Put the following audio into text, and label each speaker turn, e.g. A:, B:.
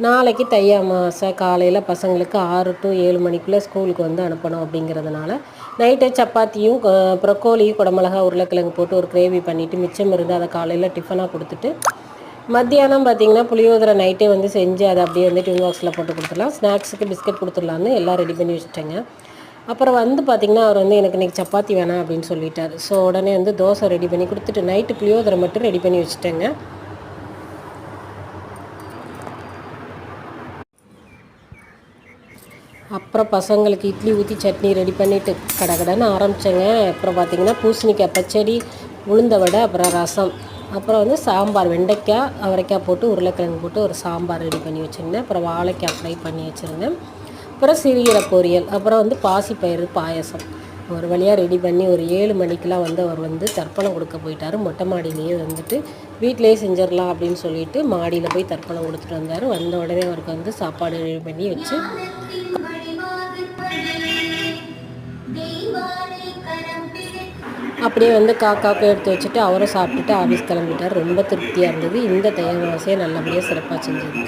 A: நாளைக்கு தை அமாவாசை காலையில் பசங்களுக்கு ஆறு டு ஏழு மணிக்குள்ளே ஸ்கூலுக்கு வந்து அனுப்பணும் அப்படிங்கிறதுனால நைட்டு சப்பாத்தியும் அப்புறம் கோழியும் குடமிளகா உருளைக்கிழங்கு போட்டு ஒரு கிரேவி பண்ணிவிட்டு மிச்சம் இருந்து அதை காலையில் டிஃபனாக கொடுத்துட்டு மத்தியானம் பார்த்தீங்கன்னா புளியோதரை நைட்டே வந்து செஞ்சு அதை அப்படியே வந்து டிஃபன் பாக்ஸில் போட்டு கொடுத்துடலாம். ஸ்நாக்ஸுக்கு பிஸ்கட் கொடுத்துடலான்னு எல்லாம் ரெடி பண்ணி வச்சுட்டேங்க. அப்புறம் வந்து பார்த்திங்கன்னா அவர் வந்து எனக்கு இன்றைக்கி சப்பாத்தி வேணாம் அப்படின்னு சொல்லிட்டார். ஸோ உடனே வந்து தோசை ரெடி பண்ணி கொடுத்துட்டு நைட்டு புளியோதரை மட்டும் ரெடி பண்ணி வச்சுட்டேங்க. அப்புறம் பசங்களுக்கு இட்லி ஊற்றி சட்னி ரெடி பண்ணிவிட்டு கடகடன்னு ஆரம்பித்தேங்க அப்புறம் பார்த்திங்கன்னா பூசணிக்காய் பச்சடி உளுந்த வடை அப்புறம் ரசம். அப்புறம் வந்து சாம்பார் வெண்டைக்காய் அவரைக்காய் போட்டு உருளைக்கிழங்கு போட்டு ஒரு சாம்பார் ரெடி பண்ணி வச்சுருந்தேன். அப்புறம் வாழைக்காய் ஃப்ரை பண்ணி வச்சுருந்தேன். அப்புறம் சிறுகீரை பொரியல் அப்புறம் வந்து பாசிப்பயிறு பாயசம். ஒரு வழியாக ரெடி பண்ணி ஒரு ஏழு மணிக்கெலாம் வந்து அவர் வந்து தர்ப்பணம் கொடுக்க போயிட்டார். மொட்டை மாடியிலேயே வந்துட்டு வீட்டிலேயே செஞ்சிடலாம் அப்படின்னு சொல்லிட்டு மாடியில் போய் தர்ப்பணம் கொடுத்துட்டு வந்தார். வந்த உடனே அவருக்கு வந்து சாப்பாடு ரெடி பண்ணி வச்சு அப்படியே வந்து காக்காவுக்கு எடுத்து வச்சுட்டு அவரும் சாப்பிட்டுட்டு ஆஃபீஸ் கிளம்பிட்டார். ரொம்ப திருப்தியாக இருந்தது. இந்த தை நல்லபடியாக சிறப்பாக செஞ்சது